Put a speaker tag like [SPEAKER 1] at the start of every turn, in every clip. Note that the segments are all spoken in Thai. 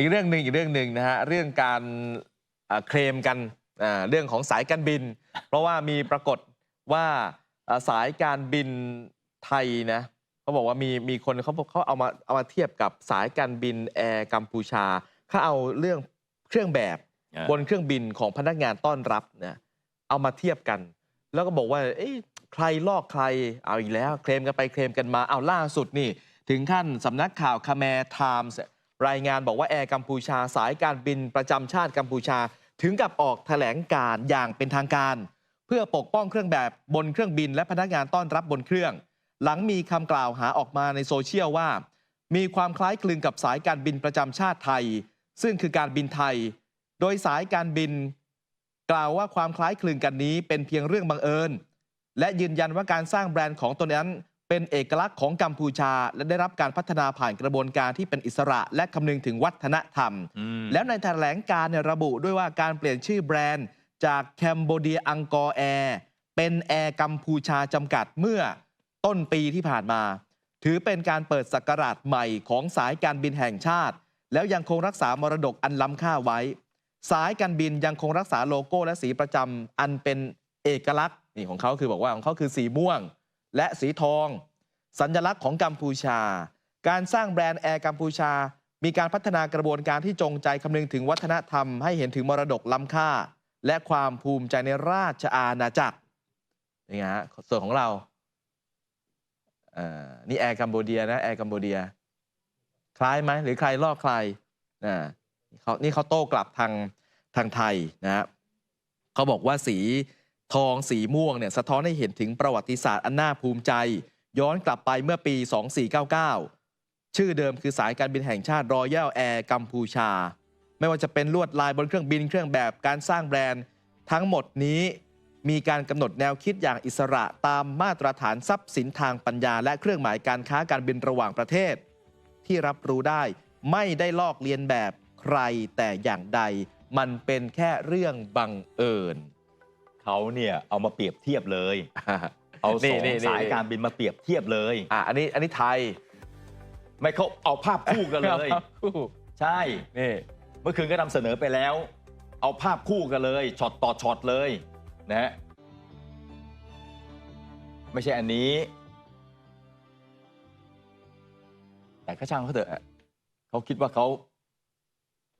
[SPEAKER 1] อีกเรื่องหนึ่งอีกเรื่องหนึ่งนะฮะเรื่องการอ่าเคลมกันอ่าเรื่องของสายการบิน เพราะว่ามีปรากฏว่าอ่าสายการบินไทยนะเขาบอกว่ามีมีคนเขาบอกเขาเอามาเอามาเทียบกับสายการบินแอร์กัมพูชาเขาเอาเรื่องเครื่องแบบ
[SPEAKER 2] อ่า
[SPEAKER 1] บนเครื่องบินของพนักงานต้อนรับนะเอามาเทียบกัน แล้วก็บอกว่าเอ๊ะใครลอกใครเอาอีกแล้ว เคลมกันไปเคลมกันมาเอาล่าสุดนี่ ถึงขั้นสำนักข่าวคาแมร์ไทมส์ รายงานบอกว่าแอร์กัมพูชาสายการบินประจำชาติกัมพูชา ถึงกับออกแถลงการ์อย่างเป็นทางการ เพื่อปกป้องเครื่องแบบบนเครื่องบินและพนักงานต้อนรับบนเครื่อง หลังมีคำกล่าวหาออกมาในโซเชียลว่า มีความคล้ายคลึงกับสายการบินประจำชาติไทย ซึ่งคือการบินไทย โดยสายการบิน กล่าวว่าความคล้ายคลึงกันนี้เป็นเพียงเรื่องบังเอิญ และยืนยันว่าการสร้างแบรนด์ของตนนั้น เป็นเอกลักษณ์ของกัมพูชา และได้รับการพัฒนาผ่านกระบวนการที่เป็นอิสระ และคำนึงถึงวัฒนธรรม
[SPEAKER 2] อืม
[SPEAKER 1] แล้วในแถลงการณ์เนี่ยระบุด้วยว่าการเปลี่ยนชื่อแบรนด์ จากแคมโบเดียอังกอร์แอร์เป็นแอร์กัมพูชาจำกัดเมื่อต้นปีที่ผ่านมา ถือเป็นการเปิดศักราชใหม่ของสายการบินแห่งชาติ แล้วยังคงรักษามรดกอันล้ำค่าไว้ สายการบินยังคงรักษาโลโก้และสีประจำอันเป็นเอกลักษณ์นี่ของเขาคือบอกว่าของเขาคือสีม่วง และสีทอง สัญลักษณ์ของกัมพูชา การสร้างแบรนด์แอร์กัมพูชา มีการพัฒนากระบวนการที่จงใจคำนึงถึงวัฒนธรรมให้เห็นถึงมรดกล้ำค่า และความภูมิใจในราชอาณาจักรนี่ไงฮะส่วนของเราอ่านี่แอร์กัมโบเดียนะแอร์กัมโบเดีย คล้ายไหมหรือใครลอกใครอ่าเขานี่เขาโต้กลับทางทางไทยนะฮะเขาบอกว่าสี ทองสีม่วงเนี่ยสะท้อนให้เห็นถึงประวัติศาสตร์อันน่าภูมิใจ ย้อนกลับไปเมื่อปี 2499 ชื่อเดิมคือสายการบินแห่งชาติรอยัลแอร์กัมพูชา ไม่ว่าจะเป็นลวดลายบนเครื่องบินเครื่องแบบการสร้างแบรนด์ ทั้งหมดนี้มีการกำหนดแนวคิดอย่างอิสระตามมาตรฐานทรัพย์สินทางปัญญา และเครื่องหมายการค้าการบินระหว่างประเทศ ที่รับรู้ได้ไม่ได้ลอกเลียนแบบใครแต่อย่างใด มันเป็นแค่เรื่องบังเอิญ
[SPEAKER 2] เขาเนี่ยเอามาเปรียบเทียบเลย เอาส
[SPEAKER 1] นี่
[SPEAKER 2] อง
[SPEAKER 1] นี่นี่
[SPEAKER 2] สายการบินมาเปรียบเทียบเลย
[SPEAKER 1] อะอันนี้อันนี้ไทย
[SPEAKER 2] ไม่เขาเอาภาพคู่กันเลย
[SPEAKER 1] ครับ
[SPEAKER 2] ใช่
[SPEAKER 1] นี่
[SPEAKER 2] เมื่อคืนก็นำเสนอไปแล้ว เอาภาพคู่กันเลยช็อตต่อช็อตเลยนะฮะไม่ใช่อันนี้ แต่ก็ช่างเขาเถอะเขาคิดว่าเขา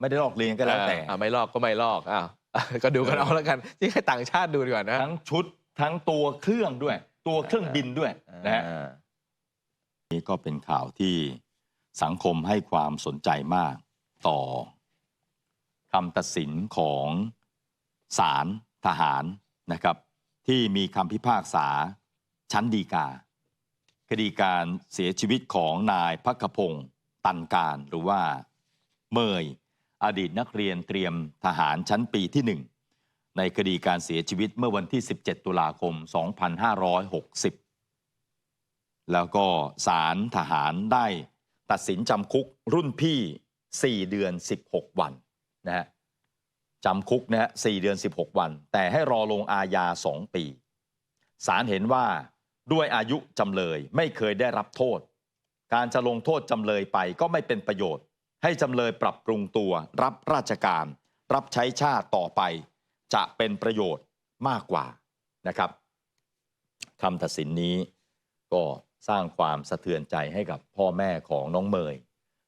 [SPEAKER 2] ไม่ได้ลอกเลียนก็แล้วแต่
[SPEAKER 1] อ่าไม่ลอกก็ไม่ลอกอ้าว ก็ดูกันเอาแล้วกันที่ให้ต่างชาติดูดีกว่านะ
[SPEAKER 2] ทั้งชุดทั้งตัวเครื่องด้วย ตัวเครื่องบินด้วยนะฮะ
[SPEAKER 1] อ่า
[SPEAKER 2] นี่ก็เป็นข่าวที่สังคมให้ความสนใจมากต่อคำตัดสินของศาลทหารนะครับ ที่มีคำพิพากษาชั้นดีกา คดีการเสียชีวิตของนายพักขพงศ์ตันการหรือว่าเมย อดีตนักเรียนเตรียมทหารชั้นปีที่หนึ่งในคดีการเสียชีวิตเมื่อวันที่ 17 ตุลาคม 2560 แล้วก็ศาลทหารได้ตัดสินจำคุกรุ่นพี่ 4 เดือน 16 วันนะฮะจำคุกนะฮะ4เดือน 16 วัน แต่ให้รอลงอาญา 2 ปีศาลเห็นว่าด้วยอายุจำเลยไม่เคยได้รับโทษ การจะลงโทษจำเลยไปก็ไม่เป็นประโยชน์ ให้จำเลยปรับปรุงตัว รับราชการ รับใช้ชาติต่อไป จะเป็นประโยชน์มากกว่านะครับคำตัดสินนี้ก็สร้างความสะเทือนใจให้กับพ่อแม่ของน้องเมย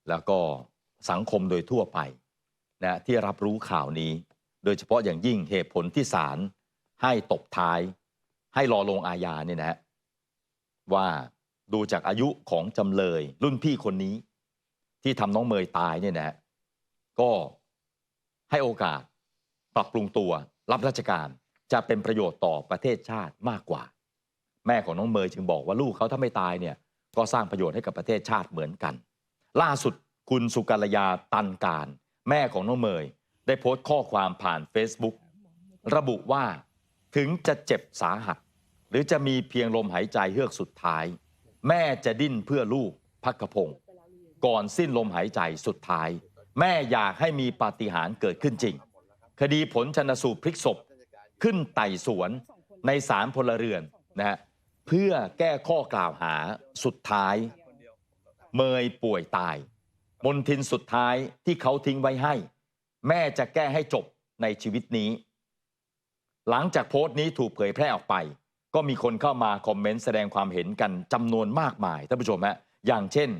[SPEAKER 2] แล้วก็สังคมโดยทั่วไปนะที่รับรู้ข่าวนี้ โดยเฉพาะอย่างยิ่งเหตุผลที่ศาลให้ตบท้าย ให้รอลงอาญาเนี่ยนะฮะว่าดูจากอายุของจำเลยรุ่นพี่คนนี้ ที่ทำน้องเมยตายเนี่ยนะก็ให้โอกาสปรับปรุงตัวรับราชการจะเป็นประโยชน์ต่อประเทศชาติมากกว่า แม่ของน้องเมยจึงบอกว่าลูกเขาถ้าไม่ตายเนี่ยก็สร้างประโยชน์ให้กับประเทศชาติเหมือนกัน ล่าสุดคุณสุกัลยาตันการ แม่ของน้องเมยได้โพสต์ข้อความผ่าน Facebook ระบุว่าถึงจะเจ็บสาหัส หรือจะมีเพียงลมหายใจเฮือกสุดท้าย แม่จะดิ้นเพื่อลูกพักกระพงศ์ ก่อนสิ้นลมหายใจสุดท้าย แม่อยากให้มีปาฏิหาริย์เกิดขึ้นจริง คดีผลชนสูตรพลิกศพ ขึ้นไต่สวนในศาลพลเรือนนะฮะเพื่อแก้ข้อกล่าวหาสุดท้าย เมยป่วยตาย มนทินสุดท้ายที่เขาทิ้งไว้ให้ แม่จะแก้ให้จบในชีวิตนี้ หลังจากโพสต์นี้ถูกเผยแพร่ออกไป ก็มีคนเข้ามาคอมเมนต์แสดงความเห็นกันจำนวนมากมายท่านผู้ชมฮะอย่างเช่น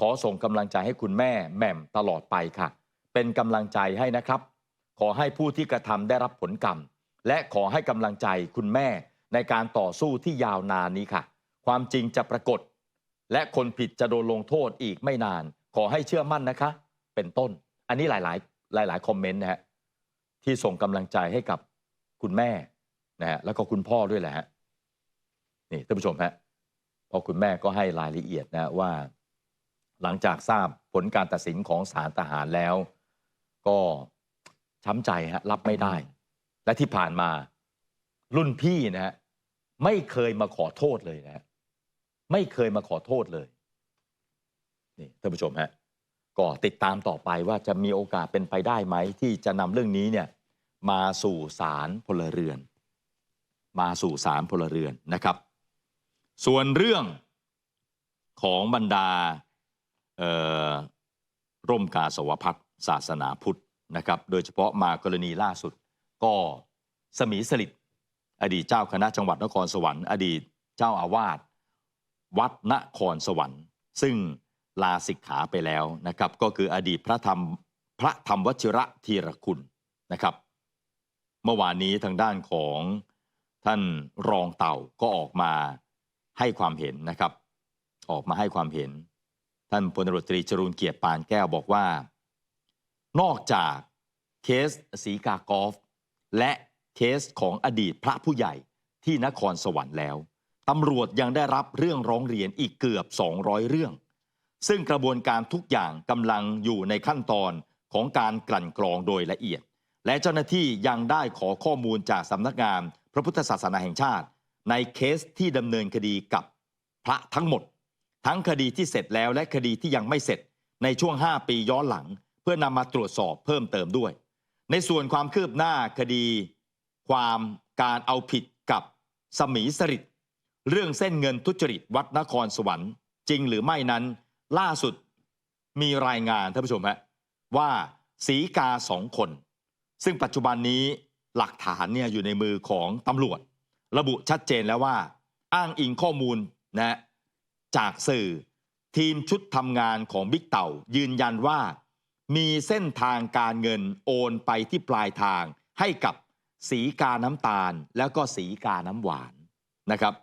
[SPEAKER 2] ขอส่งกำลังใจให้คุณแม่แหม่มตลอดไปค่ะ เป็นกำลังใจให้นะครับ ขอให้ผู้ที่กระทำได้รับผลกรรม และขอให้กำลังใจคุณแม่ในการต่อสู้ที่ยาวนานนี้ค่ะ ความจริงจะปรากฏ และคนผิดจะโดนลงโทษอีกไม่นาน ขอให้เชื่อมั่นนะคะ เป็นต้น อันนี้หลาย ๆ หลาย ๆ คอมเมนต์นะฮะที่ส่งกำลังใจให้กับคุณแม่นะฮะแล้วก็คุณพ่อด้วยแหละฮะนี่ท่านผู้ชมฮะพอคุณแม่ก็ให้รายละเอียดนะว่า หลังจากทราบผลการตัดสินของศาลทหารแล้ว ก็ช้ำใจฮะรับไม่ได้ และที่ผ่านมารุ่นพี่นะฮะไม่เคยมาขอโทษเลยนะฮะไม่เคยมาขอโทษเลยนี่ท่านผู้ชมฮะก็ติดตามต่อไปว่าจะมีโอกาสเป็นไปได้ไหม ที่จะนำเรื่องนี้เนี่ยมาสู่ศาลพลเรือน มาสู่ศาลพลเรือนนะครับ ส่วนเรื่องของบรรดา ร่มกาสวพัฒน์ศาสนาพุทธนะครับ โดยเฉพาะมากรณีล่าสุด ก็สมีสลิดอดีตเจ้าคณะจังหวัดนครสวรรค์อดีตเจ้าอาวาสวัดนครสวรรค์ ซึ่งลาสิกขาไปแล้วนะครับ ก็คืออดีตพระธรรมพระธรรมวชิระธีรคุณนะครับ เมื่อวานนี้ทางด้านของท่านรองเต่าก็ออกมาให้ความเห็นนะครับ ออกมาให้ความเห็น ท่านพลตรตรีจรูนเกียรติปานแก้วบอกว่า นอกจากเคสสีกากอล์ฟและเคสของอดีตพระผู้ใหญ่ที่นครสวรรค์แล้วตำรวจยังได้รับเรื่องร้องเรียนอีกเกือบ 200 เรื่อง ซึ่งกระบวนการทุกอย่างกำลังอยู่ในขั้นตอนของการกลั่นกรองโดยละเอียด และเจ้าหน้าที่ยังได้ขอข้อมูลจากสำนักงานพระพุทธศาสนาแห่งชาติ ในเคสที่ดำเนินคดีกับพระทั้งหมด ทั้งคดีที่เสร็จแล้วและคดีที่ยังไม่เสร็จในช่วง 5 ปีย้อนหลัง เพื่อนำมาตรวจสอบเพิ่มเติมด้วย ในส่วนความคืบหน้าคดี ความการเอาผิดกับสมีสริตเรื่องเส้นเงินทุจริตวัดนครสวรรค์ จริงหรือไม่นั้น ล่าสุดมีรายงานท่านผู้ชมฮะว่าสีกาสองคน ซึ่งปัจจุบันนี้หลักฐานเนี่ยอยู่ในมือของตำรวจ ระบุชัดเจนแล้วว่า อ้างอิงข้อมูลนะ จากสื่อ ทีมชุดทำงานของบิ๊กเต่ายืนยันว่า มีเส้นทางการเงินโอนไปที่ปลายทางให้กับสีกาน้ำตาลแล้วก็สีกาน้ำหวานนะครับ